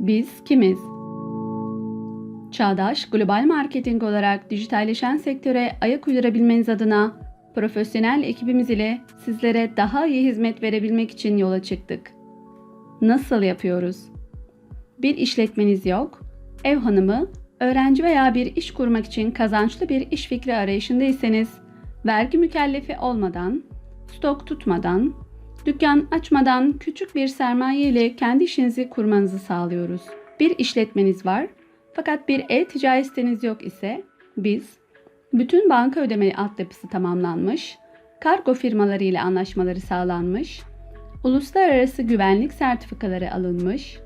Biz kimiz? Çağdaş, global marketing olarak dijitalleşen sektöre ayak uydurabilmeniz adına profesyonel ekibimiz ile sizlere daha iyi hizmet verebilmek için yola çıktık. Nasıl yapıyoruz? Bir işletmeniz yok, ev hanımı, öğrenci veya bir iş kurmak için kazançlı bir iş fikri arayışındaysanız, vergi mükellefi olmadan, stok tutmadan, dükkan açmadan küçük bir sermaye ile kendi işinizi kurmanızı sağlıyoruz. Bir işletmeniz var fakat bir e-ticaret siteniz yok ise biz bütün banka ödeme altyapısı tamamlanmış, kargo firmaları ile anlaşmaları sağlanmış, uluslararası güvenlik sertifikaları alınmış,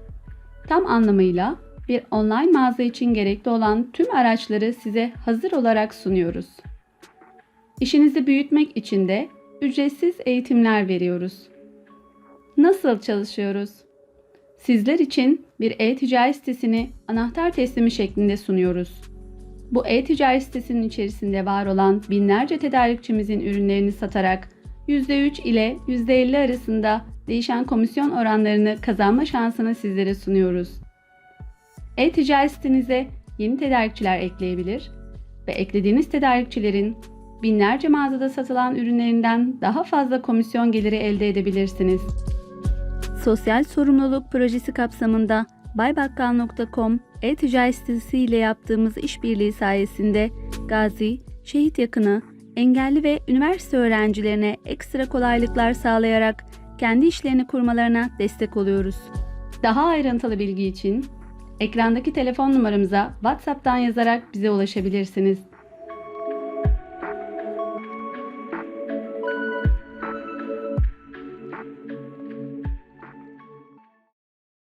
tam anlamıyla bir online mağaza için gerekli olan tüm araçları size hazır olarak sunuyoruz. İşinizi büyütmek için de ücretsiz eğitimler veriyoruz. Nasıl çalışıyoruz? Sizler için bir e-ticaret sitesini anahtar teslimi şeklinde sunuyoruz. Bu e-ticaret sitesinin içerisinde var olan binlerce tedarikçimizin ürünlerini satarak %3 ile %50 arasında değişen komisyon oranlarını kazanma şansını sizlere sunuyoruz. E-ticaret sitenize yeni tedarikçiler ekleyebilir ve eklediğiniz tedarikçilerin binlerce mağazada satılan ürünlerinden daha fazla komisyon geliri elde edebilirsiniz. Sosyal sorumluluk projesi kapsamında baybakkal.com e-ticaret sitesi ile yaptığımız işbirliği sayesinde gazi, şehit yakını, engelli ve üniversite öğrencilerine ekstra kolaylıklar sağlayarak kendi işlerini kurmalarına destek oluyoruz. Daha ayrıntılı bilgi için ekrandaki telefon numaramıza WhatsApp'tan yazarak bize ulaşabilirsiniz.